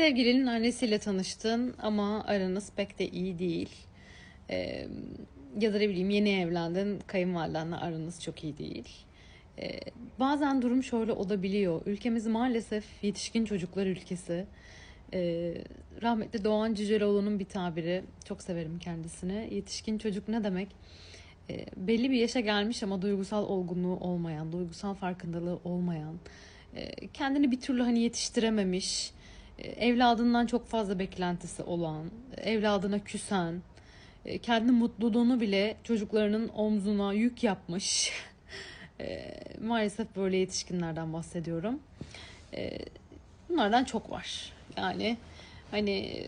Sevgilinin annesiyle tanıştın ama aranız pek de iyi değil. Ee, ya da ne bileyim yeni evlendin, kayınvalidenle aranız çok iyi değil. Ee, bazen durum şöyle olabiliyor. Ülkemiz maalesef yetişkin çocuklar ülkesi. Ee, rahmetli Doğan Cüceloğlu'nun bir tabiri, çok severim kendisini. Yetişkin çocuk ne demek? Ee, belli bir yaşa gelmiş ama duygusal olgunluğu olmayan, duygusal farkındalığı olmayan, e, kendini bir türlü hani yetiştirememiş, evladından çok fazla beklentisi olan, evladına küsen, e, kendi mutluluğunu bile çocuklarının omzuna yük yapmış. E, Maalesef böyle yetişkinlerden bahsediyorum. E, Bunlardan çok var. Yani hani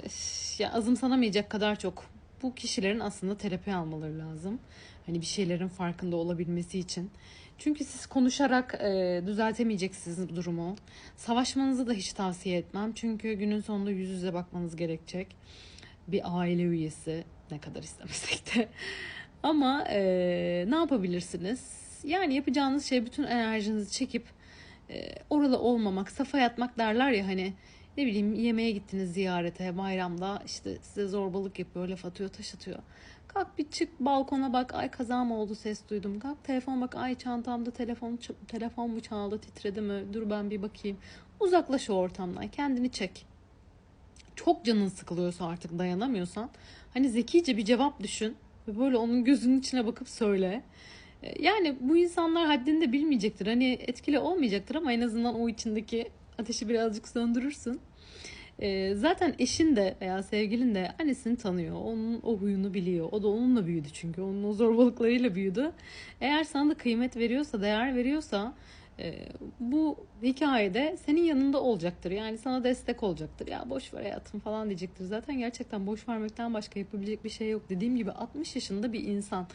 ya azımsanamayacak kadar çok. Bu kişilerin aslında terapi almaları lazım. Hani bir şeylerin farkında olabilmesi için. Çünkü siz konuşarak e, düzeltemeyeceksiniz bu durumu. Savaşmanızı da hiç tavsiye etmem. Çünkü günün sonunda yüz yüze bakmanız gerekecek. Bir aile üyesi ne kadar istemesek de. Ama e, ne yapabilirsiniz? Yani yapacağınız şey bütün enerjinizi çekip e, oralı olmamak, safa yatmak derler ya hani ne bileyim yemeğe gittiniz ziyarete bayramda işte size zorbalık yapıyor, laf atıyor, taş atıyor. Kalk bir çık balkona bak ay kaza oldu ses duydum. Kalk telefon bak ay çantamda telefon telefon mu çaldı titredi mi dur ben bir bakayım. Uzaklaş o ortamdan kendini çek. Çok canın sıkılıyorsa artık dayanamıyorsan hani zekice bir cevap düşün ve böyle onun gözünün içine bakıp söyle. E, Yani bu insanlar haddini de bilmeyecektir. Hani etkili olmayacaktır ama en azından o içindeki ateşi birazcık söndürürsün. E, zaten eşin de veya sevgilin de annesini tanıyor. Onun o huyunu biliyor. O da onunla büyüdü çünkü. Onun o zorbalıklarıyla büyüdü. Eğer sana da kıymet veriyorsa, değer veriyorsa e, bu hikayede senin yanında olacaktır. Yani sana destek olacaktır. Ya boş ver hayatım falan diyecektir. Zaten gerçekten boş vermekten başka yapabilecek bir şey yok. Dediğim gibi 60 yaşında bir insan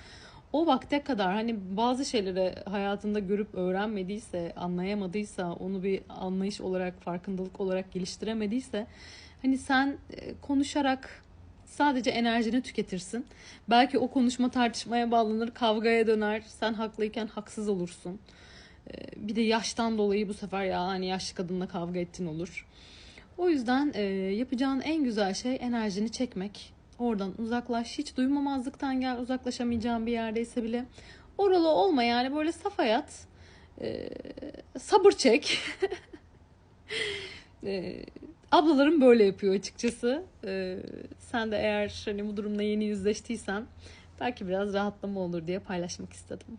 o vakte kadar hani bazı şeyleri hayatında görüp öğrenmediyse, anlayamadıysa, onu bir anlayış olarak, farkındalık olarak geliştiremediyse hani sen e, konuşarak sadece enerjini tüketirsin. Belki o konuşma tartışmaya bağlanır, kavgaya döner. Sen haklıyken haksız olursun. E, Bir de yaştan dolayı bu sefer ya hani yaşlı kadınla kavga ettin olur. O yüzden e, yapacağın en güzel şey enerjini çekmek. Oradan uzaklaş. Hiç duymamazlıktan gel uzaklaşamayacağın bir yerdeyse bile. Oralı olma yani böyle saf hayat. E, sabır çek. e, ablalarım böyle yapıyor açıkçası. E, sen de eğer hani bu durumla yeni yüzleştiysen belki biraz rahatlama olur diye paylaşmak istedim.